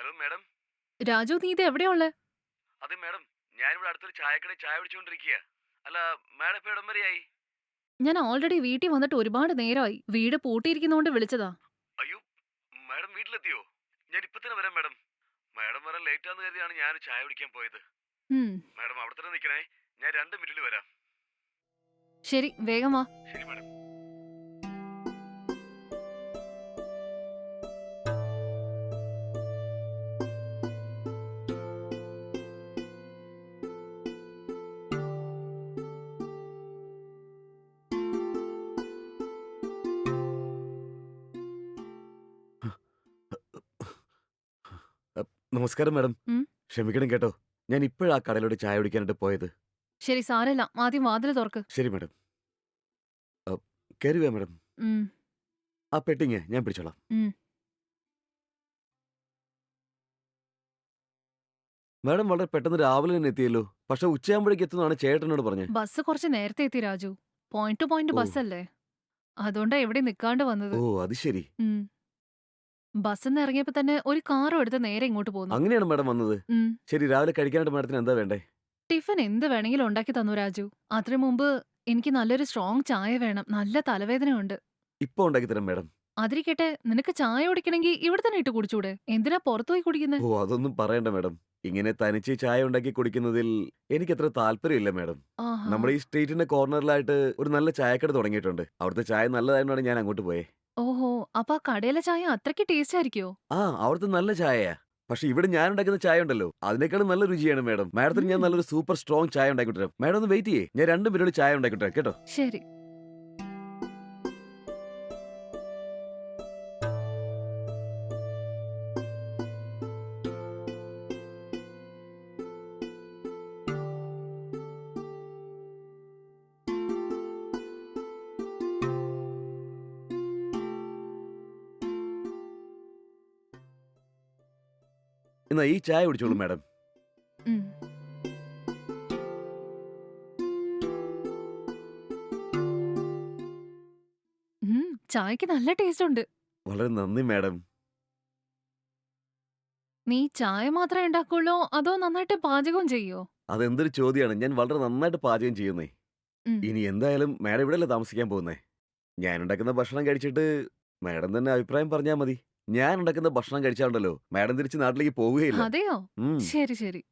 Hello madam. Raju നീ ഇത് എവിടെയാ ഉള്ളെ? അതെ മാഡം. ഞാനിവിടെ അടുത്തൊരു ചായക്കടയിൽ ചായ കുടിച്ചുകൊണ്ടിരിക്കുക അല്ല മാഡം ഇപ്പൊ ഇടം വരെയായി? ഞാൻ ഓൾറെഡി വീട്ടിൽ വന്നിട്ട് ഒരുപാട് നേരമായി. വീട് പൂട്ടിയിരിക്കുന്നോണ്ട് വിളിച്ചതാ. അയ്യോ മാഡം വീട്ടിലെത്തിയോ? ഞാൻ ഇപ്പൊ തന്നെ വരാം മാഡം. മാഡം വരാൻ ലേറ്റ് ആണെന്ന് കരുതിയാണ് ഞാൻ ചായ കുടിക്കാൻ പോയത്. മാഡം അവിടെ തന്നെ നിൽക്കണേ. ഞാൻ രണ്ട് മിനിറ്റിൽ വരാം. ശരി വേഗം വാ. ശരി മാഡം. നമസ്കാരം മാഡം. ഉം. ക്ഷമിക്കണം കേട്ടോ. ഞാൻ ഇപ്പോഴാ കടയിലോട്ട് ചായ കുടിക്കാനായിട്ട് പോയത്. ശരി സാരമില്ല ആദ്യം വാതിൽ തുറക്ക്. ശരി മാഡം. കയറി വാ മാഡം. ഉം, ആ പെട്ടിങ് ഞാൻ പിടിച്ചോളാം. ഉം. മാഡം വളരെ പെട്ടെന്ന് രാവിലെ തന്നെ എത്തിയല്ലോ. പക്ഷെ ഉച്ചയാകുമ്പോഴേക്ക് എത്തുന്നതാണ് ചേട്ടനോട് പറഞ്ഞത് ബസ് കുറച്ച് നേരത്തെ എത്തി Raju. Point to point bus അല്ലേ അതുകൊണ്ടാ എവിടെ നിക്കാണ്ട് വന്നത്. ഓ അത് ശരി. ഉം. ബസ്സിന്ന് ഇറങ്ങിയപ്പോ തന്നെ ഒരു കാറും എടുത്ത് നേരെ ഇങ്ങോട്ട് പോന്നു. അങ്ങനെയാണ് മാഡം വന്നത്? ഉം. ശരി രാവിലെ കഴിക്കാനായിട്ട് മാഡത്തിന് എന്താ വേണ്ടേ? ടിഫിൻ എന്ത് വേണമെങ്കിലും ഉണ്ടാക്കി തന്നു രാജു. അതിനു മുമ്പ് എനിക്ക് നല്ലൊരു സ്ട്രോങ് ചായ വേണം. നല്ല തലവേദനയുണ്ട്. ഇപ്പൊ ഉണ്ടാക്കി തരാം മാഡം. അതിരിക്കട്ടെ നിനക്ക് ചായ കുടിക്കണമെങ്കിൽ ഇവിടെ തന്നെ ഇട്ട് കുടിച്ചൂടെ. എന്തിനാ പുറത്തു പോയി കുടിക്കുന്നത് ഓ അതൊന്നും പറയണ്ട മാഡം. ഇങ്ങനെ തനിച്ച് ചായ ഉണ്ടാക്കി കുടിക്കുന്നതിൽ എനിക്ക് അത്ര താല്പര്യമില്ല മാഡം. നമ്മുടെ ഈ സ്ട്രീറ്റിന്റെ കോർണറിലായിട്ട് ഒരു നല്ല ചായക്കട തുടങ്ങിയിട്ടുണ്ട്. അവിടുത്തെ ചായ നല്ലതായതുകൊണ്ടാണ് ഞാൻ അങ്ങോട്ട് പോയേ. ഓഹോ അപ്പൊ ആ കടയിലെ ചായ അത്രയ്ക്ക് ടേസ്റ്റ് ആയിരിക്കോ? ആ അവിടുത്തെ നല്ല ചായയാ. പക്ഷെ ഇവിടെ ഞാൻ ഉണ്ടാക്കുന്ന ചായ ഉണ്ടല്ലോ. അതിനേക്കാളും നല്ല രുചിയാണ് മാഡം. മാഡത്തിന് ഞാൻ നല്ലൊരു സൂപ്പർ സ്ട്രോങ് ചായ ഉണ്ടാക്കിത്തരാം മാഡം ഒന്ന് വെയിറ്റ് ചെയ്യേ. ഞാൻ രണ്ടു പേരോട് ചായ ഉണ്ടാക്കിട്ടു കേട്ടോ? ശരി. എന്നാ ഈ ചായ കുടിച്ചോളൂ. മാഡം. ഉം. ഉം, ചായക്ക് നല്ല ടേസ്റ്റ് ഉണ്ട്. വളരെ നന്ദി മാഡം. നീ ചായ മാത്രമേ ഉണ്ടാക്കുള്ളൂ അതോ നന്നായിട്ട് പാചകവും ചെയ്യോ? അതെന്തൊരു ചോദ്യമാണ് ഞാൻ വളരെ നന്നായിട്ട് പാചകം ചെയ്യുന്നേ. ഉം. ഇനി എന്തായാലും മാഡം ഇവിടെയല്ലേ താമസിക്കാൻ പോകുന്നേ. ഞാൻ ഉണ്ടാക്കുന്ന ഭക്ഷണം കഴിച്ചിട്ട് മാഡം തന്നെ അഭിപ്രായം പറഞ്ഞാൽ മതി. ഞാൻ ഉണ്ടാക്കുന്ന ഭക്ഷണം കഴിച്ചാണ്ടല്ലോ മാഡം തിരിച്ച് നാട്ടിലേക്ക് പോവുകയില്ല. അതെയോ? ഉം. ശരി ശരി.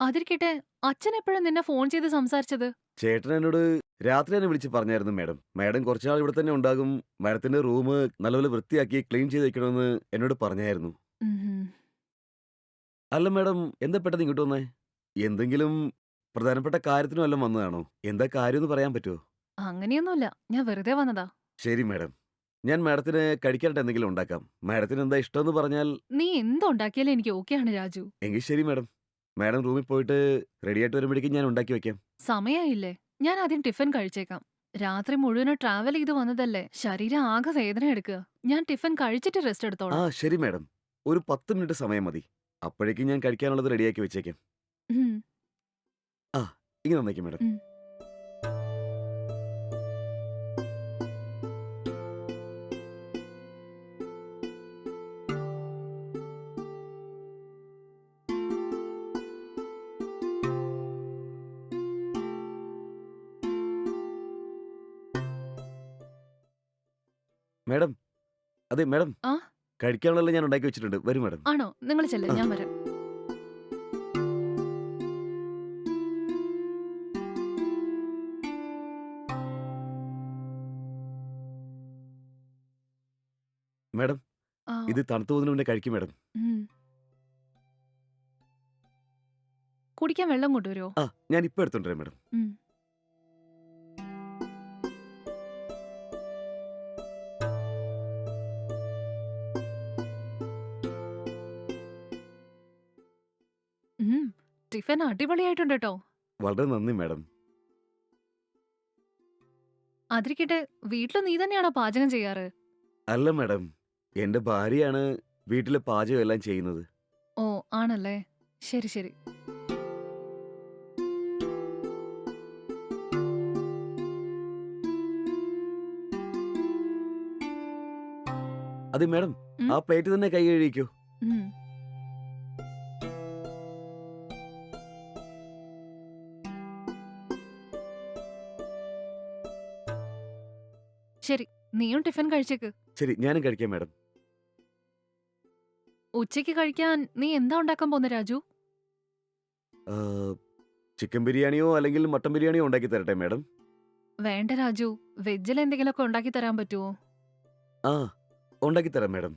അതിരിക്കട്ടെ അച്ഛൻ എപ്പോഴും നിന്നെ ഫോൺ ചെയ്ത് സംസാരിച്ചത്? ചേട്ടൻ എന്നോട് രാത്രി തന്നെ വിളിച്ച് പറഞ്ഞായിരുന്നു മാഡം. മാഡം കുറച്ചുനാൾ ഇവിടെ തന്നെ ഉണ്ടാകും. മാഡത്തിന്റെ റൂം നല്ലപോലെ വൃത്തിയാക്കി ക്ലീൻ ചെയ്ത് വെക്കണമെന്ന് എന്നോട് പറഞ്ഞായിരുന്നു. ഉം. അല്ല മാഡം എന്താ പെട്ടെന്ന് ഇങ്ങോട്ട് വന്നേ? എന്തെങ്കിലും പ്രധാനപ്പെട്ട കാര്യത്തിനും വല്ലതും വന്നതാണോ? എന്താ കാര്യം എന്ന് പറയാൻ പറ്റുമോ അങ്ങനെയൊന്നുമില്ല. ഞാൻ വെറുതെ വന്നതാ. ശരി മാഡം. ഞാൻ മാഡത്തിന് കഴിക്കാനായിട്ട് എന്തെങ്കിലും ഉണ്ടാക്കാം. മാഡത്തിന് എന്താ ഇഷ്ടമെന്ന് പറഞ്ഞാൽ നീ എന്തുണ്ടാക്കിയാലും എനിക്ക് ഓക്കെയാണ് രാജു. എങ്കിൽ ശരി മാഡം. മാഡം റൂമിൽ പോയിട്ട് റെഡിയായിട്ട് വരുമ്പോഴേക്കും ഞാൻ ഉണ്ടാക്കി വെക്കാം. സമയമായില്ലേ ഞാൻ ആദ്യം ടിഫിൻ കഴിച്ചേക്കാം. രാത്രി മുഴുവനും ട്രാവൽ ചെയ്ത് വന്നതല്ലേ. ശരീരം ആകെ വേദന എടുക്കുക. ഞാൻ ടിഫിൻ കഴിച്ചിട്ട് റെസ്റ്റ് എടുത്തോളാം. ആ ശരി മാഡം. ഒരു പത്ത് മിനിറ്റ് സമയം മതി. അപ്പോഴേക്കും ഞാൻ കഴിക്കാനുള്ളത് റെഡിയാക്കി വെച്ചേക്കാം. ആ ഇങ്ങനെ നന്നാക്കി മാഡം. ഉം. മാഡം അതെ മാഡം. ആ? കഴിക്കാനുള്ളത് ഞാൻ ഉണ്ടാക്കി വെച്ചിട്ടുണ്ട്. വരും മാഡം. ആണോ? നിങ്ങൾ ചെല്ലേ. ഞാൻ വരാം. മാഡം ആ, ഇത് തണുത്തു പോകുന്നതിന് മുന്നേ കഴിക്കും മാഡം. ഉം. കുടിക്കാൻ വെള്ളം കൊണ്ടുവരുമോ ആ ഞാൻ ഇപ്പൊ എടുത്തോണ്ടേ മാഡം. ടിഫിൻ അടിപൊളിയായിട്ടുണ്ട് കേട്ടോ വളരെ നന്ദി മാഡം. അതിരിക്കട്ടെ വീട്ടിൽ നീ തന്നെയാണോ പാചകം ചെയ്യാറ്? അല്ല മാഡം. എന്റെ ഭാര്യയാണ് വീട്ടിലെ പാചകം എല്ലാം ചെയ്യുന്നത്. ഓ ആണല്ലേ? ശരി ശരി. അതെ മാഡം. ഉം? ആ പ്ലേറ്റ് തന്നെ കൈ കഴിക്കൂ ഉം. നീയും ടിഫിൻ കഴിച്ചേക്ക്. ശരി ഞാനും കഴിക്കാം മാഡം. ഉച്ചയ്ക്ക് കഴിക്കാൻ നീ എന്താ ഉണ്ടാക്കാൻ പോന്ന രാജു? ചിക്കൻ ബിരിയാണിയോ അല്ലെങ്കിൽ മട്ടൻ ബിരിയാണിയോ ഉണ്ടാക്കി തരട്ടെ മാഡം? വേണ്ട രാജു. വെജിൽ എന്തെങ്കിലുമൊക്കെ ഉണ്ടാക്കി തരാൻ പറ്റുമോ ആ ഉണ്ടാക്കി തരാം മാഡം.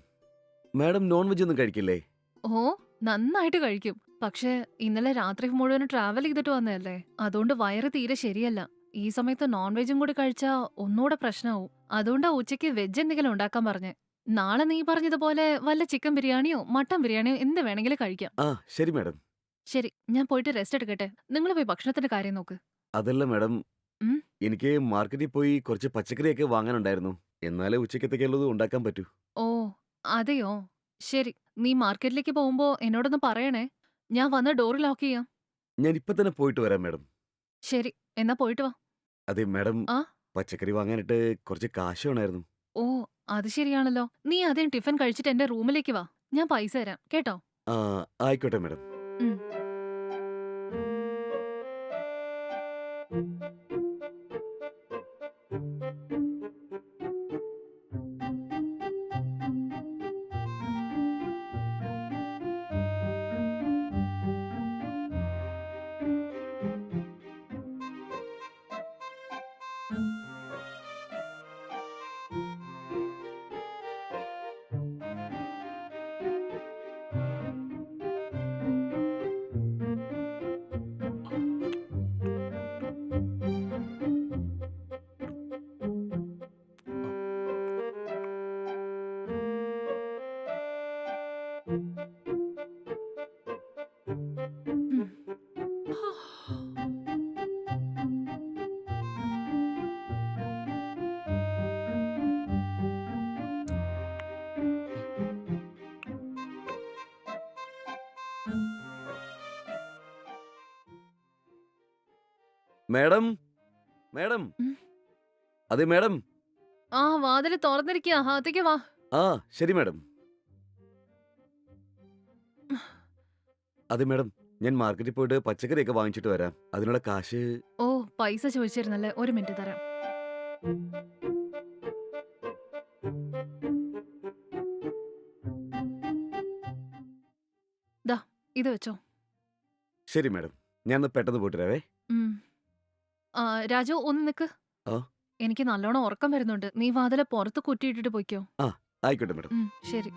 മാഡം നോൺ വെജ് ഒന്നും കഴിക്കില്ലേ? ഓ നന്നായിട്ട് കഴിക്കും. പക്ഷേ ഇന്നലെ രാത്രി മുഴുവൻ ട്രാവൽ ചെയ്തിട്ട് വന്നതല്ലേ? അതുകൊണ്ട് വയറ് തീരെ ശരിയല്ല. ഈ സമയത്ത് നോൺ വെജും കൂടി കഴിച്ചാ ഒന്നുകൂടെ പ്രശ്നമാവും അതുകൊണ്ട് ഉച്ചയ്ക്ക് വെജ് എന്തെങ്കിലും ഉണ്ടാക്കാൻ പറഞ്ഞേ. നാളെ നീ പറഞ്ഞതുപോലെ വല്ല ചിക്കൻ ബിരിയാണിയോ മട്ടൻ ബിരിയാണിയോ എന്ത് വേണമെങ്കിലും കഴിക്കാം. ആ ശരി മാഡം. ശരി ഞാൻ പോയിട്ട് റെസ്റ്റ് എടുക്കട്ടെ. നിങ്ങൾ പോയി ഭക്ഷണത്തിന്റെ കാര്യം നോക്ക്. അതല്ല മാഡം ഉം? എനിക്ക് മാർക്കറ്റിൽ പോയി കുറച്ച് പച്ചക്കറിയൊക്കെ വാങ്ങാനുണ്ടായിരുന്നു. എന്നാലേ ഉച്ചക്കത്തേക്കുള്ളത് ഉണ്ടാക്കാൻ പറ്റൂ. ഓ അതെയോ? ശരി നീ മാർക്കറ്റിലേക്ക് പോകുമ്പോ എന്നോടൊന്ന് പറയണേ. ഞാൻ വന്ന് ഡോറ് ലോക്ക് ചെയ്യാം. ഞാൻ ഇപ്പൊ തന്നെ പോയിട്ട് വരാം മാഡം. ശരി എന്നാ പോയിട്ട് വാ. അതെ മാഡം ആ? പച്ചക്കറി വാങ്ങാനായിട്ട് കുറച്ച് കാശ് വേണമായിരുന്നു ഓ അത് ശരിയാണല്ലോ. നീ ആദ്യം ടിഫിൻ കഴിച്ചിട്ട് എന്റെ റൂമിലേക്ക് വാ. ഞാൻ പൈസ തരാം കേട്ടോ? ആ ആയിക്കോട്ടെ മാഡം. ഉം. മാഡം? മാഡം. അതെ മാഡം. ആ വാതിൽ തുറന്നിരിക്കുക അകത്തേക്ക് വാ. ആ ശരി മാഡം. അതെ മാഡം. ഞാൻ മാർക്കറ്റിൽ പോയിട്ട് പച്ചക്കറിയൊക്കെ വാങ്ങിച്ചിട്ട് വരാം. അതിനുള്ള കാശ് ഓ പൈസ ചോദിച്ചിരുന്നല്ലേ. ഒരു മിനിറ്റ് തരാം. ദാ ഇത് വെച്ചോ. ശരി മാഡം. ഞാൻ പെട്ടെന്ന് പോയിട്ട് വരാവേ. ആ, രാജു ഒന്ന് നിക്ക്. ആ? എനിക്ക് നല്ലോണം ഉറക്കം വരുന്നുണ്ട്. നീ വാതിലെ പുറത്ത് കുറ്റിയിട്ടിട്ട് പോയിക്കോ. ആയിക്കോട്ടെ മാഡം. ഉം, ശരി.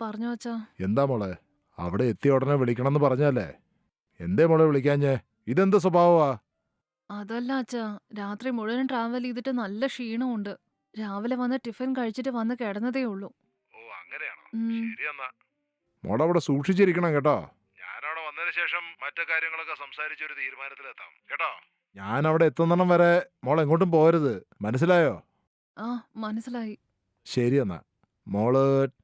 പറഞ്ഞോ അച്ഛാ എന്താ മോളെ? അവിടെ എത്തിയ ഉടനെ വിളിക്കണമെന്ന് പറഞ്ഞല്ലേ എന്തേ മോളെ വിളിക്കാഞ്ഞേ? ഇതെന്ത് സ്വഭാവമാ? അതല്ല അച്ഛാ രാത്രി മുഴുവൻ ട്രാവൽ ചെയ്തിട്ട് നല്ല ക്ഷീണമുണ്ട്. രാവിലെ വന്ന് ടിഫിൻ കഴിച്ചിട്ട് വന്ന് കിടന്നതേ ഉള്ളൂ. ഓ അങ്ങനെയാണോ? ഉം. ശരി എന്നാ. മോളെ അവിടെ സൂക്ഷിച്ചിരിക്കണം കേട്ടോ. ഞാനവിടെ വന്നതിന് ശേഷം മറ്റു കാര്യങ്ങളൊക്കെ സംസാരിച്ച് ഒരു തീരുമാനത്തിലെത്താം. കേട്ടോ? ഞാൻ അവിടെ എത്തുന്നിടം വരെ മോൾ എങ്ങോട്ടും പോരുത് മനസ്സിലായോ? ആ മനസ്സിലായി. ശരി എന്നാ. മോൾ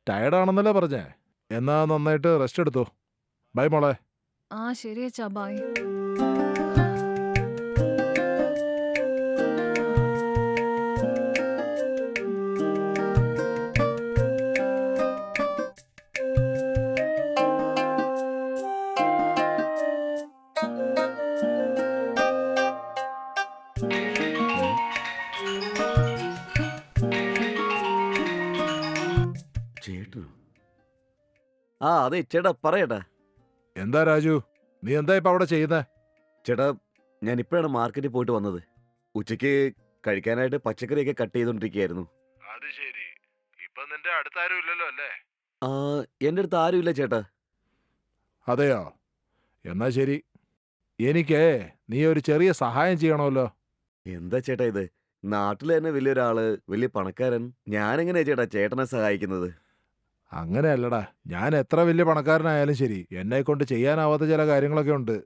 ടയർഡാണെന്നല്ലേ പറഞ്ഞേ. എന്നാ നന്നായിട്ട് റെസ്റ്റ് എടുത്തു. ബൈ മോളെ. ആ ശരി അച്ഛാ ബായ് ആ അതെ ചേട്ടാ പറയട്ടെ. എന്താ രാജു? നീ എന്താ ഇപ്പൊ അവിടെ ചെയ്യുന്നേ? ചേട്ടാ ഞാൻ ഇപ്പോഴാണ് മാർക്കറ്റിൽ പോയിട്ട് വന്നത്. ഉച്ചയ്ക്ക് കഴിക്കാനായിട്ട് പച്ചക്കറിയൊക്കെ കട്ട് ചെയ്തോണ്ടിരിക്കുന്നു അത് ശരി. ഇപ്പൊ നിന്റെ അടുത്ത് ആരും ഇല്ലല്ലോ അല്ലേ? ആ എന്റെ അടുത്ത് ആരുമില്ല ചേട്ടാ. അതെയോ? എന്നാ ശരി. എനിക്ക് നീ ഒരു ചെറിയ സഹായം ചെയ്യണമല്ലോ. എന്താ ചേട്ടാ ഇത്? നാട്ടിൽ തന്നെ വലിയൊരാൾ വലിയ പണക്കാരൻ. ഞാനെങ്ങനെയാ ചേട്ടാ ചേട്ടനെ സഹായിക്കുന്നത്? അങ്ങനെയല്ലടാ. ഞാൻ എത്ര വലിയ പണക്കാരനായാലും ശരി എന്നെ കൊണ്ട് ചെയ്യാനാവാത്ത ചില കാര്യങ്ങളൊക്കെ ഉണ്ട്.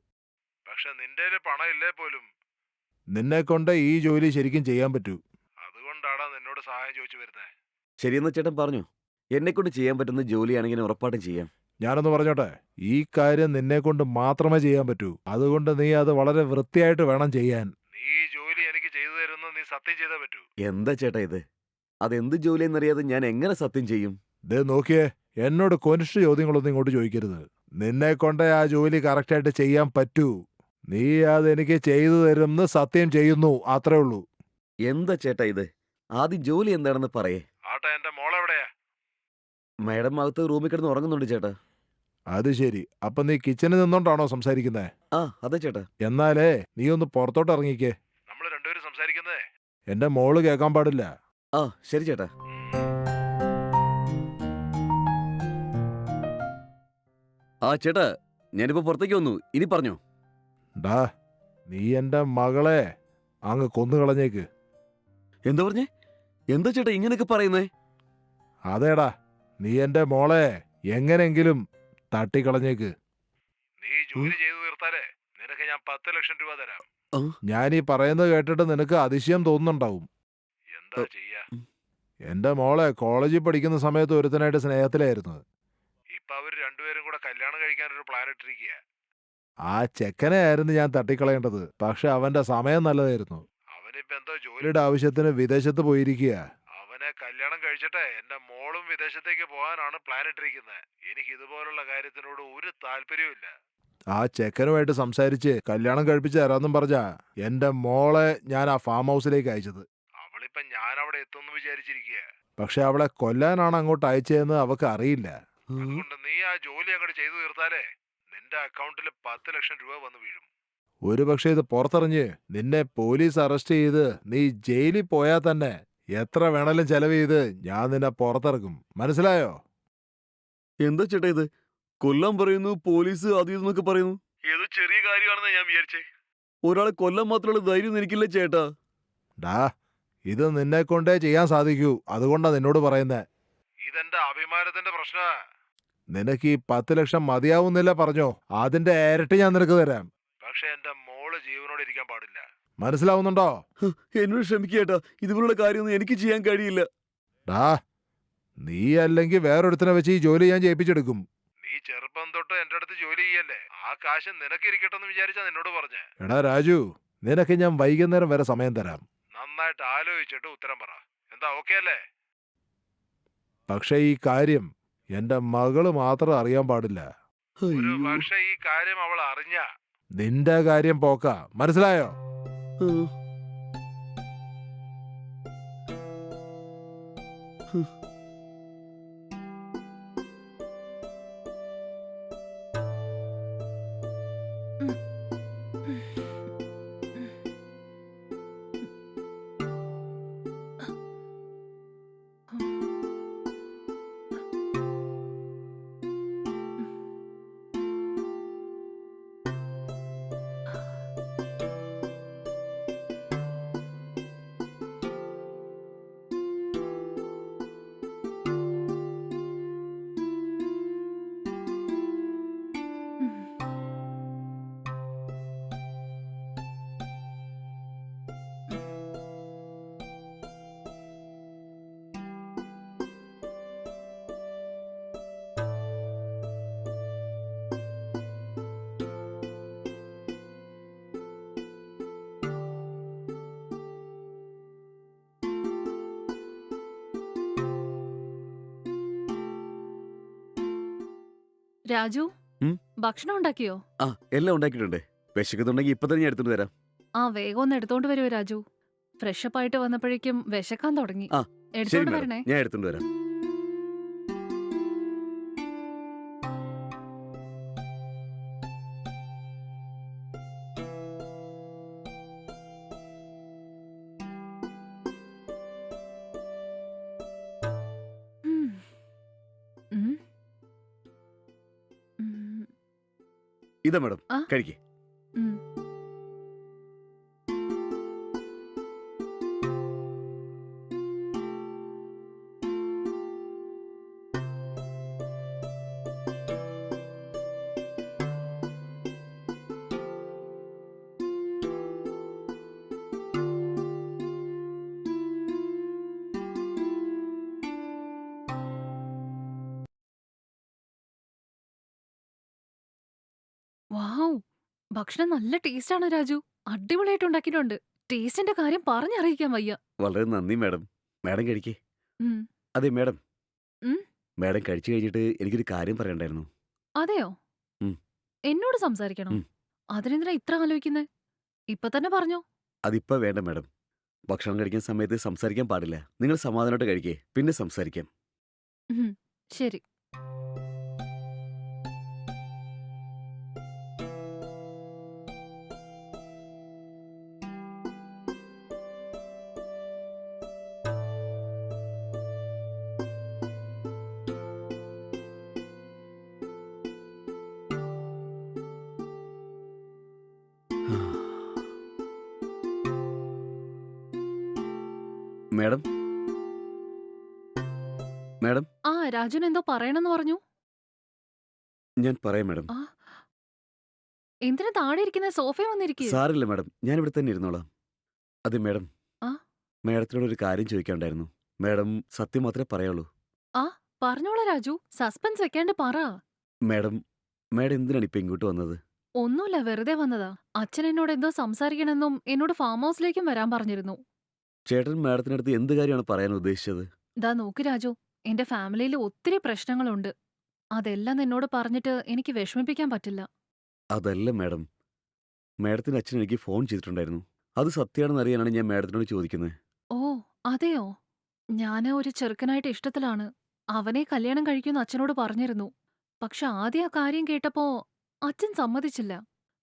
പക്ഷെ നിന്റെ പണം ഇല്ലേ പോലും? നിന്നെ കൊണ്ട് ഈ ജോലി ശരിക്കും ചെയ്യാൻ പറ്റൂ. അതുകൊണ്ടാടാ നിന്നോട് സഹായം ചോദിച്ചു വരുന്നത് ശരിയെന്ന് ചേട്ടൻ പറഞ്ഞു. എന്നെ കൊണ്ട് ചെയ്യാൻ പറ്റുന്ന ജോലിയാണെങ്കിൽ ഉറപ്പായിട്ടും ചെയ്യാം. ഞാനൊന്ന് പറഞ്ഞോട്ടെ ഈ കാര്യം നിന്നെ കൊണ്ട് മാത്രമേ ചെയ്യാൻ പറ്റൂ. അതുകൊണ്ട് നീ അത് വളരെ വൃത്തിയായിട്ട് വേണം ചെയ്യാൻ. നീ ഈ ജോലി എനിക്ക് ചെയ്തു തരുന്ന നീ സത്യം ചെയ്തേ പറ്റൂ. എന്താ ചേട്ടാ ഇത്? അതെന്ത് ജോലിയെന്നറിയാതെ ഞാൻ എങ്ങനെ സത്യം ചെയ്യും? ദേ നോക്കിയേ എന്നോട് കൊനിഷ്ഠ ചോദ്യങ്ങളൊന്നും ഇങ്ങോട്ട് ചോദിക്കരുത്. നിന്നെ കൊണ്ട് ആ ജോലി കറക്റ്റായിട്ട് ചെയ്യാൻ പറ്റൂ. നീ അതെനിക്ക് ചെയ്തു തരുമെന്ന് സത്യം ചെയ്യുന്നു അത്രേ ഉള്ളൂ. എന്താ ചേട്ടാ ഇത്? ആദ്യം ജോലി എന്താണെന്ന് പറയേ. ആട്ടെ എന്റെ മോളെവിടെയാ മാഡം അകത്ത് റൂമിൽ കിടന്ന് ഉറങ്ങുന്നുണ്ട് ചേട്ടാ. അത് ശരി. അപ്പൊ നീ കിച്ചണിൽ നിന്നോണ്ടാണോ സംസാരിക്കുന്നത് ആ അതെ ചേട്ടാ. എന്നാലേ നീ ഒന്ന് പുറത്തോട്ട് ഇറങ്ങിക്കേ. നമ്മൾ രണ്ടുപേരും സംസാരിക്കുന്നേ? എന്റെ മോൾ കേൾക്കാൻ പാടില്ല. ആ ശരി ചേട്ടാ. ആ ചേട്ടാ ഞാനിപ്പോ പുറത്തേക്ക് വന്നു. ഇനി പറഞ്ഞോ. ഡാ നീ എന്റെ മകളെ അങ്ങ് കൊന്നു കളഞ്ഞേക്ക്. എന്താ പറഞ്ഞേ? എന്താ ചേട്ടാ ഇങ്ങനെയൊക്കെ പറയുന്നേ? അതേടാ നീ എന്റെ മോളെ എങ്ങനെങ്കിലും തട്ടിക്കളഞ്ഞേക്ക്. നീ ജോലി ചെയ്തു തീർത്താലേ നിനക്ക് ഞാൻ പത്ത് ലക്ഷം രൂപ തരാം. ഞാൻ ഈ പറയുന്നത് കേട്ടിട്ട് നിനക്ക് അതിശയം തോന്നുന്നുണ്ടാവും. എന്താ ചെയ്യാ? ഉം. എന്റെ മോളെ കോളേജിൽ പഠിക്കുന്ന സമയത്ത് ഒരുത്തനായിട്ട് സ്നേഹത്തിലായിരുന്നു. ഇപ്പൊ അവർ കല്യാണം കഴിക്കാൻ ഒരു പ്ലാൻ ഇട്ടിരിക്കുക ആ ചെക്കനെ ആയിരുന്നു ഞാൻ തട്ടിക്കളയേണ്ടത്. പക്ഷെ അവന്റെ സമയം നല്ലതായിരുന്നു. അവനിപ്പോ എന്തോ ജോലിയുടെ ആവശ്യത്തിന് വിദേശത്ത് പോയിരിക്കുക അവനെ കല്യാണം കഴിച്ചിട്ട് എന്റെ മോളും വിദേശത്തേക്ക് പോകാനാണ് പ്ലാൻ ഇട്ടിരിക്കുന്നത് എനിക്ക് ഇതുപോലുള്ള കാര്യത്തിനോട് ഒരു താല്പര്യവും ആ ചെക്കനുമായിട്ട് സംസാരിച്ച് കല്യാണം കഴിപ്പിച്ച് തരാമെന്നും പറഞ്ഞ എന്റെ മോളെ ഞാൻ ആ ഫാം ഹൗസിലേക്ക് അയച്ചത്. അവളിപ്പോ ഞാൻ അവിടെ എത്തുമെന്ന് വിചാരിച്ചിരിക്കുക പക്ഷെ അവളെ കൊല്ലാനാണ് അങ്ങോട്ട് അയച്ചതെന്ന് അവക്ക് അറിയില്ല. അതുകൊണ്ട് നീ ആ ജോലി അങ്ങോട്ട് ചെയ്തു തീർത്താലേ നിന്റെ അക്കൗണ്ടിൽ പത്ത് ലക്ഷം രൂപ വന്ന് വീഴും. ഒരു പക്ഷേ ഇത് പുറത്തറിഞ്ഞ് നിന്നെ പോലീസ് അറസ്റ്റ് ചെയ്ത് നീ ജയിലിൽ പോയാൽ തന്നെ എത്ര വേണേലും ചെലവ് ചെയ്ത് ഞാൻ നിന്നെ പുറത്തിറക്കും. മനസ്സിലായോ? എന്താ ചേട്ടാ ഇത്? കൊല്ലം പറയുന്നു പോലീസ് അത് ഇതെന്നൊക്കെ പറയുന്നു. ഏതോ ചെറിയ കാര്യമാണെന്ന് ഞാൻ വിചാരിച്ചേ. ഒരാളെ കൊല്ലം മാത്രമുള്ള ധൈര്യം എനിക്കില്ല ചേട്ടാ? ഡാ ഇത് നിന്നെ കൊണ്ടേ ചെയ്യാൻ സാധിക്കൂ. അതുകൊണ്ടാ നിന്നോട് പറയുന്നത് ഇതെന്റെ അഭിമാനത്തിന്റെ പ്രശ്ന നിനക്ക് ഈ പത്ത് ലക്ഷം മതിയാവുന്നില്ല പറഞ്ഞോ. അതിന്റെ ഇരട്ടി ഞാൻ നിനക്ക് തരാം. പക്ഷെ എന്റെ മോൾ ജീവനോട് ഇരിക്കാൻ പാടില്ല. മനസ്സിലാവുന്നുണ്ടോ? എന്നോട് ക്ഷമിക്കേട്ടോ ഇതുപോലുള്ള കാര്യമൊന്നും എനിക്ക് ചെയ്യാൻ കഴിയില്ല. ഡാ നീ അല്ലെങ്കിൽ വേറൊരുത്തനെ വെച്ച് ഈ ജോലി ഞാൻ ചെയ്യിപ്പിച്ചെടുക്കും നീ ചെറുപ്പം തൊട്ട് എന്റെ അടുത്ത് ജോലി ചെയ്യല്ലേ? ആ കാശ് നിനക്ക് ഇരിക്കട്ടെ എന്ന് വിചാരിച്ചാ നിന്നോട് പറഞ്ഞേ. എടാ രാജു നിനക്ക് ഞാൻ വൈകുന്നേരം വരെ സമയം തരാം. നന്നായിട്ട് ആലോചിച്ചിട്ട് ഉത്തരം പറ. എന്താ ഓക്കെ അല്ലേ? പക്ഷേ ഈ കാര്യം എന്റെ മകൾ മാത്രം അറിയാൻ പാടില്ല. പക്ഷെ ഈ കാര്യം അവൾ അറിഞ്ഞ. നിന്റെ കാര്യം പോക്ക. മനസ്സിലായോ? രാജു ഉം? ഭക്ഷണം ഉണ്ടാക്കിയോ? ആ എല്ലാം ഉണ്ടാക്കിയിട്ടുണ്ട്. വിശക്കുന്നുണ്ടെങ്കിൽ ഇപ്പൊ തന്നെ ഞാൻ എടുത്തിട്ട് തരാം. ആ വേഗം ഒന്ന് എടുത്തോണ്ട് വരുവോ രാജു? ഫ്രഷപ്പ് ആയിട്ട് വന്നപ്പോഴേക്കും വിശക്കാൻ തുടങ്ങി. ആ, ശരി എടുത്തോണ്ട് വരണേ. ഞാൻ എടുത്തിട്ട് വരാം. ഇതാ മാഡം. കഴിക്കേ ഭക്ഷണം നല്ല ടേസ്റ്റ് ടേസ്റ്റാണ് രാജു. അടിപൊളിയായിട്ട് ഉണ്ടാക്കിയിട്ടുണ്ട്. ടേസ്റ്റിന്റെ കാര്യം പറഞ്ഞറിയിക്കാൻ വയ്യ. വളരെ നന്ദി മാഡം മാഡം കഴിക്കേ ഉം. അതെ മാഡം ഉം? മാഡം കഴിച്ചു കഴിഞ്ഞിട്ട് എനിക്കൊരു കാര്യം പറയണ്ടായിരുന്നു അതെയോ? ഉം. എന്നോട് സംസാരിക്കണോ? ഉം. അതിനെന്തിനാ ഇത്ര ആലോചിക്കുന്നത് ഇപ്പൊ തന്നെ പറഞ്ഞോ. അതിപ്പോ വേണ്ട മാഡം ഭക്ഷണം കഴിക്കുന്ന സമയത്ത് സംസാരിക്കാൻ പാടില്ല നിങ്ങൾ സമാധാനമായിട്ട് കഴിക്കേ പിന്നെ സംസാരിക്കാം ഉം. ശരി. രാജുന് എന്തോ പറയണമെന്ന് പറഞ്ഞു. ഞാൻ പറയാം മാഡം ആ. എന്തിനാ താഴെ ഇരിക്കുന്ന സോഫയിൽ വന്നിരിക്കും സാറില്ല മാഡം ഞാൻ ഇവിടെ തന്നെ ഇരുന്നോളാം അതെ മാഡം ആ? മാഡത്തിനോട് ഒരു കാര്യം ചോദിക്കാണ്ടായിരുന്നു മാഡം സത്യം മാത്രമേ പറയുള്ളൂ പറഞ്ഞോളാ രാജു. സസ്പെൻസ് വെക്കാണ്ട് പറ. മാഡം മാഡം എന്തിനാണ് ഇപ്പൊ ഇങ്ങോട്ട് വന്നത് ഒന്നുമില്ല വെറുതെ വന്നതാ. അച്ഛൻ എന്നോട് എന്തോ സംസാരിക്കണമെന്നും എന്നോട് ഫാം ഹൗസിലേക്കും വരാൻ പറഞ്ഞിരുന്നു. ചേട്ടൻ മാഡത്തിനടുത്ത് എന്ത് കാര്യമാണ് പറയാൻ ഉദ്ദേശിച്ചത് ദാ നോക്ക് രാജു. എന്റെ ഫാമിലിയിൽ ഒത്തിരി പ്രശ്നങ്ങളുണ്ട്. അതെല്ലാം നിന്നോട് പറഞ്ഞിട്ട് എനിക്ക് വിഷമിപ്പിക്കാൻ പറ്റില്ല. അതല്ല മാഡം മാഡത്തിന്റെ അച്ഛൻ എനിക്ക് ഫോൺ ചെയ്തിട്ടുണ്ടായിരുന്നു അത് സത്യാണെന്ന് അറിയാനാണ് ഞാൻ മാഡത്തിനോട് ചോദിക്കുന്നത് ഓ അതെയോ? ഞാൻ ഒരു ചെറുക്കനായിട്ട് ഇഷ്ടത്തിലാണ്. അവനെ കല്യാണം കഴിക്കുമെന്ന് അച്ഛനോട് പറഞ്ഞിരുന്നു. പക്ഷെ ആദ്യം ആ കാര്യം കേട്ടപ്പോ അച്ഛൻ സമ്മതിച്ചില്ല.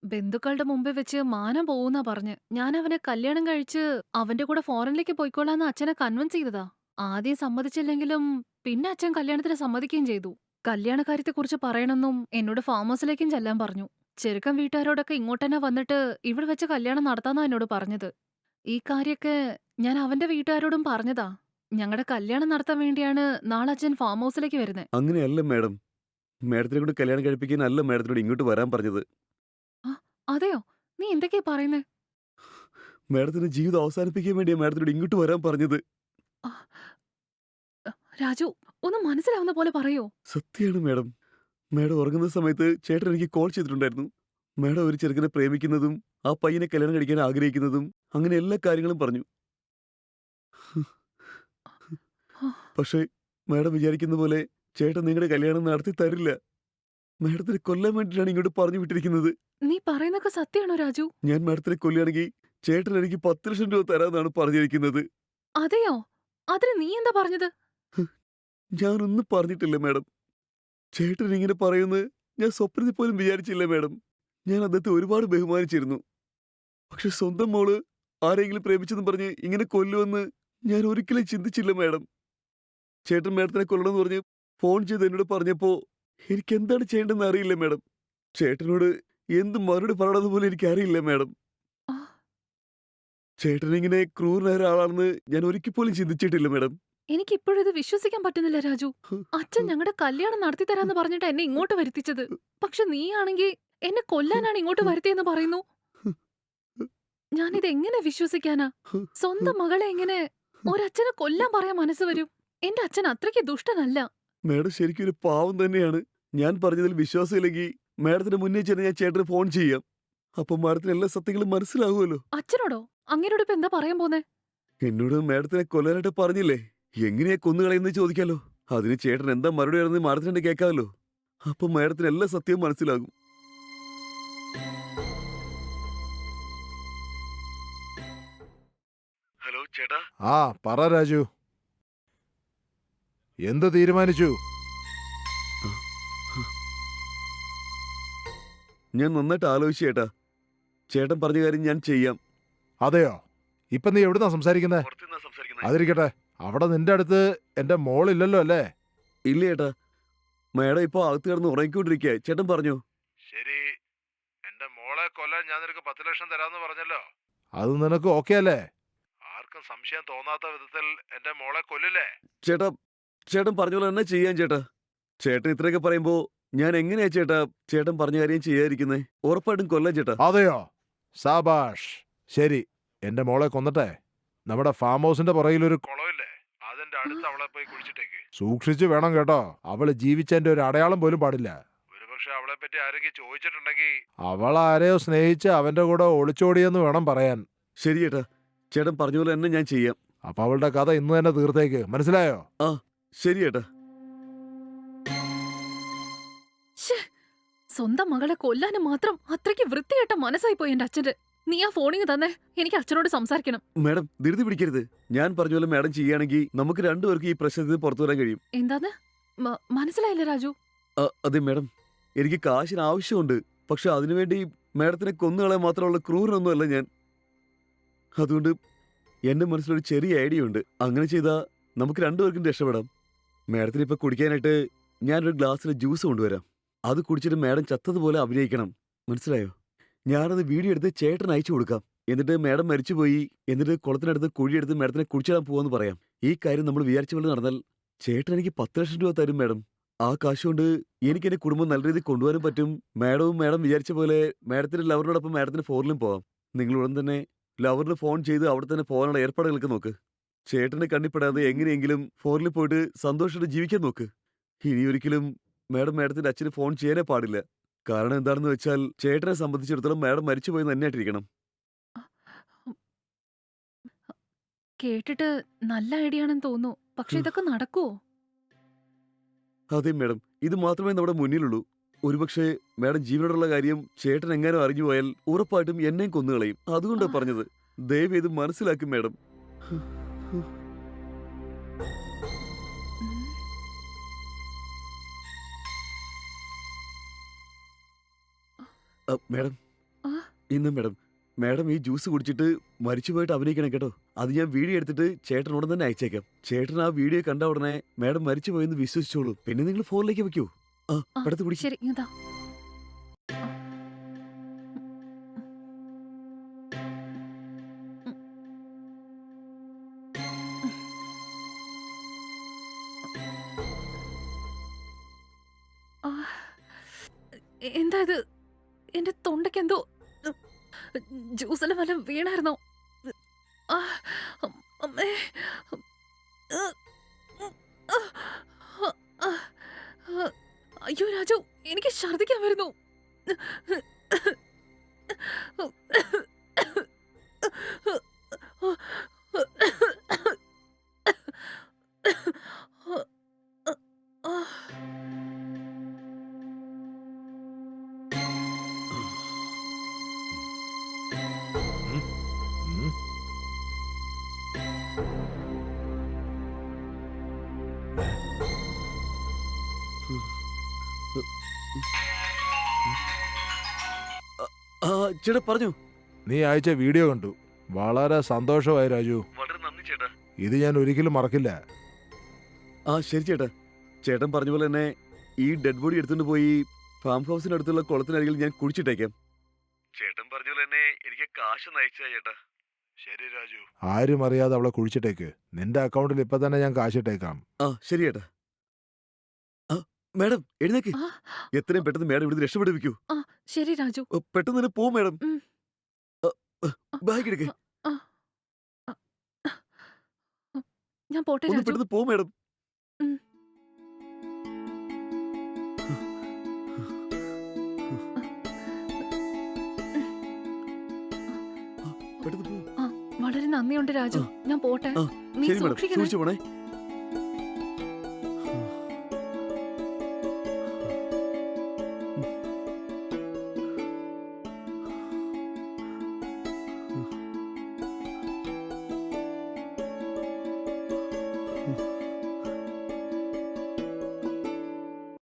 ബന്ധുക്കളുടെ മുമ്പിൽ വെച്ച് മാനം പോവുന്നാ പറഞ്ഞ്. ഞാൻ അവനെ കല്യാണം കഴിച്ച് അവന്റെ കൂടെ ഫോറിനിലേക്ക് പോയിക്കോളാന്ന് അച്ഛനെ കൺവിൻസ് ചെയ്തതാ. ആദ്യം സമ്മതിച്ചില്ലെങ്കിലും പിന്നെ അച്ഛൻ കല്യാണത്തിന് സമ്മതിക്കുകയും ചെയ്തു. കല്യാണകാര്യത്തെക്കുറിച്ച് പറയണമെന്നും എന്നോട് ഫാം ഹൗസിലേക്കും ചെല്ലാൻ പറഞ്ഞു. ചെറുക്കൻ വീട്ടുകാരോടൊക്കെ ഇങ്ങോട്ടന്നെ വന്നിട്ട് ഇവിടെ വെച്ച് കല്യാണം നടത്താന്നാ എന്നോട് പറഞ്ഞത്. ഈ കാര്യൊക്കെ ഞാൻ അവന്റെ വീട്ടുകാരോടും പറഞ്ഞതാ. ഞങ്ങളുടെ കല്യാണം നടത്താൻ വേണ്ടിയാണ് നാളെ അച്ഛൻ ഫാം ഹൗസിലേക്ക് വരുന്നത് അങ്ങനെയല്ല മാഡം മാഡത്തിനെ കൊണ്ട് കല്യാണം കഴിപ്പിക്കാൻ അല്ല മാഡത്തിനോട് ഇങ്ങോട്ട് വരാൻ പറഞ്ഞത് അതെയോ? നീ എന്തൊക്കെയാ പറയുന്നേ? മാഡത്തിന്റെ ജീവിതം അവസാനിപ്പിക്കാൻ വേണ്ടിയാ മാഡത്തിനോട് ഇങ്ങോട്ട് വരാൻ പറഞ്ഞത് രാജു ഒന്ന് മനസ്സിലാവുന്ന പോലെ പറയോ? സത്യമാണ് മാഡം. മാഡം ഉറങ്ങുന്ന സമയത്ത് ചേട്ടൻ എനിക്ക് കോൾ ചെയ്തിട്ടുണ്ടായിരുന്നു. മാഡം ഒരു ചെറുക്കനെ പ്രേമിക്കുന്നതും ആ പയ്യനെ കല്യാണം കഴിക്കാൻ ആഗ്രഹിക്കുന്നതും അങ്ങനെ എല്ലാ കാര്യങ്ങളും പറഞ്ഞു. പക്ഷേ മാഡം വിചാരിക്കുന്ന പോലെ ചേട്ടൻ നിങ്ങളുടെ കല്യാണം നടത്തി തരില്ല. മാഡത്തിന് കൊല്ലാൻ വേണ്ടിയിട്ടാണ് ഇങ്ങോട്ട് പറഞ്ഞു വിട്ടിരിക്കുന്നത്. നീ പറയുന്നൊക്കെ സത്യമാണോ രാജു? ഞാൻ മാഡത്തിനെ കൊല്ലുകയാണെങ്കിൽ ചേട്ടൻ എനിക്ക് പത്ത് ലക്ഷം രൂപ തരാമെന്നാണ് പറഞ്ഞിരിക്കുന്നത്. അതെയോ? അതിന് നീ എന്താ പറഞ്ഞത്? ഞാനൊന്നും പറഞ്ഞിട്ടില്ല മാഡം. ചേട്ടൻ ഇങ്ങനെ പറയുന്നത് ഞാൻ സ്വപ്നത്തിൽ പോലും വിചാരിച്ചില്ല മാഡം. ഞാൻ അദ്ദേഹത്തെ ഒരുപാട് ബഹുമാനിച്ചിരുന്നു. പക്ഷെ സ്വന്തം മോൾ ആരെങ്കിലും പ്രേമിച്ചെന്ന് പറഞ്ഞ് ഇങ്ങനെ കൊല്ലുമെന്ന് ഞാൻ ഒരിക്കലും ചിന്തിച്ചില്ല മാഡം. ചേട്ടൻ മാഡത്തിനെ കൊല്ലണമെന്ന് പറഞ്ഞ് ഫോൺ ചെയ്ത് എന്നോട് പറഞ്ഞപ്പോ എനിക്ക് എന്താണ് ചെയ്യേണ്ടതെന്ന് അറിയില്ല മാഡം. ചേട്ടനോട് എന്ത് മറുപടി പറയണമെന്ന് പോലും എനിക്കറിയില്ല മാഡം. ചേട്ടൻ ഇങ്ങനെ ക്രൂരനായ ഒരാളാണെന്ന് ഞാൻ ഒരിക്കൽ പോലും ചിന്തിച്ചിട്ടില്ല മാഡം എനിക്ക് ഇപ്പോഴും ഇത് വിശ്വസിക്കാൻ പറ്റുന്നില്ല രാജു. അച്ഛൻ ഞങ്ങളുടെ കല്യാണം നടത്തി തരാന്ന് പറഞ്ഞിട്ട് എന്നെ ഇങ്ങോട്ട് വരുത്തിച്ചത്. പക്ഷെ നീയാണെങ്കി എന്നെ കൊല്ലാനാണ് ഇങ്ങോട്ട് വരുത്തിയെന്ന് പറയുന്നു. ഞാനിത് എങ്ങനെ വിശ്വസിക്കാനാ? സ്വന്തം മകളെ എങ്ങനെ ഒരച്ഛനെ കൊല്ലാൻ പറയാൻ മനസ്സ് വരും? എന്റെ അച്ഛൻ അത്രയ്ക്ക് ദുഷ്ടനല്ല. മാഡം ശരിക്കും ഒരു പാവം തന്നെയാണ് ഞാൻ പറഞ്ഞതിൽ വിശ്വാസമില്ലെങ്കിൽ മാഡത്തിന് മുന്നേ ചെന്ന് ഞാൻ ചേട്ടന് ഫോൺ ചെയ്യാം അപ്പൊ മാഡത്തിന് എല്ലാ സത്യങ്ങളും മനസ്സിലാവുമല്ലോ അച്ഛനോടോ? അങ്ങേരോട് ഇപ്പൊ എന്താ പറയാൻ പോന്നെ? എന്നോട് മേഡത്തിനെ കൊല്ലാനായിട്ട് പറഞ്ഞില്ലേ? എങ്ങനെയാ കൊന്നുകളയെന്ന് ചോദിക്കാലോ. അതിന് ചേട്ടൻ എന്താ മറുപടി ആണെന്ന് മാഡത്തിനെ കേൾക്കാമല്ലോ. അപ്പൊ മേഡത്തിന് എല്ലാ സത്യവും മനസ്സിലാകും. ഹലോ ചേട്ടാ? ആ പറ രാജു. എന്ത് തീരുമാനിച്ചു? ഞാൻ നന്നായിട്ട് ആലോചിച്ചു ചേട്ടാ. ചേട്ടൻ പറഞ്ഞ കാര്യം ഞാൻ ചെയ്യാം. അതെയോ? ഇപ്പൊ നീ എവിടുന്നാ സംസാരിക്കുന്നത് അതിരിക്കട്ടെ. അവിടെ നിന്റെ അടുത്ത് എന്റെ മോളില്ലല്ലോ അല്ലേ? ഇല്ല ചേട്ടാ മേഡം ഇപ്പൊ അകത്ത് കിടന്ന് ഉറങ്ങിക്കൊണ്ടിരിക്കുക ചേട്ടൻ പറഞ്ഞു. ശരി. എന്റെ മോളെ കൊല്ലാൻ ഞാൻ നിനക്ക് പത്ത് ലക്ഷം തരാന്ന് പറഞ്ഞല്ലോ. അത് നിനക്ക് ഓക്കെ അല്ലേ? ആർക്കും സംശയം തോന്നാത്ത വിധത്തിൽ എന്റെ മോളെ കൊല്ലില്ലേ? ചേട്ടാ ചേട്ടൻ പറഞ്ഞ പോലെ തന്നെ ചെയ്യാൻ ചേട്ടാ. ചേട്ടൻ ഇത്രയൊക്കെ പറയുമ്പോ ഞാൻ എങ്ങനെയാ ചേട്ടാ ചേട്ടൻ പറഞ്ഞ കാര്യം ചെയ്യാതിരിക്കുന്നേ? ഉറപ്പായിട്ടും കൊല്ലാം ചേട്ടാ. അതെയോ? സാബാഷ്. ശരി എന്റെ മോളെ കൊന്നട്ടെ. നമ്മുടെ ഫാം ഹൗസിന്റെ പുറകിലൊരു ഒരു കുളമില്ലേ? അതിന്റെ അടുത്ത് അവളെ പോയി കുഴിച്ചിട്ടേക്ക്. സൂക്ഷിച്ചു വേണം കേട്ടോ. അവൾ ജീവിച്ചതിന്റെ ഒരു അടയാളം പോലും പാടില്ല. ഒരുപക്ഷെ അവളെ പറ്റി ആരെങ്കിലും ചോദിച്ചിട്ടുണ്ടെങ്കിൽ അവൾ ആരെയോ സ്നേഹിച്ച് അവന്റെ കൂടെ ഒളിച്ചോടിയെന്ന് വേണം പറയാൻ. ശരി ചേട്ടാ ചേട്ടൻ പറഞ്ഞ പോലെ തന്നെ ഞാൻ ചെയ്യാം. അപ്പൊ അവളുടെ കഥ ഇന്ന് തന്നെ തീർത്തേക്ക്. മനസ്സിലായോ? ആ ശരി ചേട്ടാ സ്വന്തം മകളെ കൊല്ലാനും മാത്രം അത്രയ്ക്ക് വൃത്തികെട്ട മനസ്സായി പോയി എന്റെ അച്ഛന്റെ നീ ആ ഫോണിങ് തന്നെ. എനിക്ക് അച്ഛനോട് സംസാരിക്കണം. മാഡം ധൃതി പിടിക്കരുത്. ഞാൻ പറഞ്ഞ പോലെ മാഡം ചെയ്യുകയാണെങ്കിൽ നമുക്ക് രണ്ടുപേർക്ക് ഈ പ്രശ്നത്തിൽ നിന്ന് പുറത്തു വരാൻ കഴിയും. എന്താന്ന്? മനസ്സിലായില്ല രാജു. അതെ മാഡം. എനിക്ക് കാശിന് ആവശ്യമുണ്ട്. പക്ഷെ അതിനുവേണ്ടി മാഡത്തിനെ കൊന്നുകളെ മാത്രമുള്ള ക്രൂരനൊന്നുമല്ല ഞാൻ. അതുകൊണ്ട് എന്റെ മനസ്സിലൊരു ചെറിയ ഐഡിയ ഉണ്ട്. അങ്ങനെ ചെയ്താൽ നമുക്ക് രണ്ടുപേർക്കും രക്ഷപ്പെടാം. മാഡത്തിന് ഇപ്പൊ കുടിക്കാനായിട്ട് ഞാനൊരു ഗ്ലാസ്സിൽ ജ്യൂസ് കൊണ്ടുവരാം. അത് കുടിച്ചിട്ട് മാഡം ചത്തതുപോലെ അഭിനയിക്കണം. മനസ്സിലായോ? ഞാനത് വീഡിയോ എടുത്ത് ചേട്ടൻ അയച്ചു കൊടുക്കാം. എന്നിട്ട് മാഡം മരിച്ചുപോയി. എന്നിട്ട് കുളത്തിനടുത്ത് കുഴിയെടുത്ത് മാഡത്തിനെ കുടിച്ചിടാൻ പോവാന്ന് പറയാം. ഈ കാര്യം നമ്മൾ വിചാരിച്ച പോലെ നടന്നാൽ ചേട്ടൻ എനിക്ക് പത്ത് ലക്ഷം രൂപ തരും മാഡം. ആ കാശ് കൊണ്ട് എനിക്ക് എന്റെ കുടുംബം നല്ല രീതിയിൽ കൊണ്ടുവരാൻ പറ്റും. മാഡവും മാഡം വിചാരിച്ച പോലെ മാഡത്തിന്റെ ലവറിനോടൊപ്പം മാഡത്തിന് ഫോണിലും പോവാം. നിങ്ങൾ ഉടൻ തന്നെ ലവറിന് ഫോൺ ചെയ്ത് അവിടെ തന്നെ പോകാനുള്ള ഏർപ്പാടുകളൊക്കെ നോക്ക്. ചേട്ടനെ കണ്ണിപ്പെടാതെ എങ്ങനെയെങ്കിലും ഫോണിൽ പോയിട്ട് സന്തോഷമായിട്ട് ജീവിക്കാൻ നോക്ക്. ഇനി ഒരിക്കലും മാഡം മാഡത്തിന്റെ അച്ഛന് ഫോൺ ചെയ്യാനേ പാടില്ല. കാരണം എന്താണെന്ന് വെച്ചാൽ ചേട്ടനെ സംബന്ധിച്ചിടത്തോളം മാഡം മരിച്ചുപോയി തന്നെയായിട്ടിരിക്കണം. കേട്ടിട്ട് നല്ല ഐഡിയ ആണെന്ന് തോന്നുന്നു. പക്ഷെ ഇതൊക്കെ നടക്കുവോ? അതെ മാഡം. ഇത് മാത്രമേ നമ്മുടെ മുന്നിലുള്ളൂ. ഒരുപക്ഷെ മാഡം ജീവനോടുള്ള കാര്യം ചേട്ടൻ എങ്ങനെ അറിഞ്ഞു പോയാൽ ഉറപ്പായിട്ടും എന്നെയും കൊന്നുകളയും. അതുകൊണ്ടാണ്. പറഞ്ഞത്. ദയവ് ഇത് മനസ്സിലാക്കും മാഡം. മാഡം? ഇന്ന് മേഡം. മേഡം ഈ ജ്യൂസ് കുടിച്ചിട്ട് മരിച്ചുപോയിട്ട് അഭിനയിക്കണം കേട്ടോ. അത് ഞാൻ വീഡിയോ എടുത്തിട്ട് ചേട്ടനോട് തന്നെ അയച്ചേക്കാം. ചേട്ടൻ ആ വീഡിയോ കണ്ട ഉടനെ മാഡം മരിച്ചുപോയെന്ന് വിശ്വസിച്ചോളൂ. പിന്നെ നിങ്ങൾ ഫോണിലേക്ക് വെക്കൂ ആ അടുത്ത് കുടിക്കും. വല്ലതും വീണായിരുന്നോ അമ്മേ. അയ്യോ രാജു എനിക്ക് ഛർദിക്കാൻ വരുന്നു ചേട്ടാ പറഞ്ഞു. നീ അയച്ച വീഡിയോ കണ്ടു. വളരെ സന്തോഷമായി രാജു. വളരെ നന്ദി ചേട്ടാ. ഇത് ഞാൻ ഒരിക്കലും മറക്കില്ല. ആ ശരി ചേട്ടാ. ചേട്ടൻ പറഞ്ഞ പോലെ തന്നെ ഈ ഡെഡ് ബോഡി എടുത്തുകൊണ്ട് പോയി ഫാം ഹൗസിനടുത്തുള്ള കുളത്തിനരികിൽ ഞാൻ കുഴിച്ചിട്ടേക്കാം. ചേട്ടൻ പറഞ്ഞ പോലെ തന്നെ എനിക്ക് കാശ് നയിച്ചാ ചേട്ടാ. ശരി രാജു. ആരും അറിയാതെ അവളെ കുഴിച്ചിട്ടേക്ക്. നിന്റെ അക്കൗണ്ടിൽ ഇപ്പൊ തന്നെ ഞാൻ കാശിട്ടേക്കാം. ആ ശരി ചേട്ടാ. ആ മാഡം എഴുന്നേക്ക്. ആ, എത്രയും പെട്ടെന്ന് മാഡം ഇവിടുന്ന് രക്ഷപ്പെടുവിക്കൂ. ശരി രാജു. പെട്ടെന്ന് തന്നെ പോ മാഡം. ഉം. ബാഗ് എടുക്കേ. ഞാൻ പോട്ടെ ഒന്ന് രാജു. പെട്ടെന്ന് പോ മാഡം. ഉം. പെട്ടെന്ന് പോ. വളരെ നന്ദിയുണ്ട് രാജു. ഞാൻ പോട്ടെ. ആ, നീ ശരി മാഡം. സൂക്ഷിക്കണേ. സൂക്ഷിച്ചു പോണേ.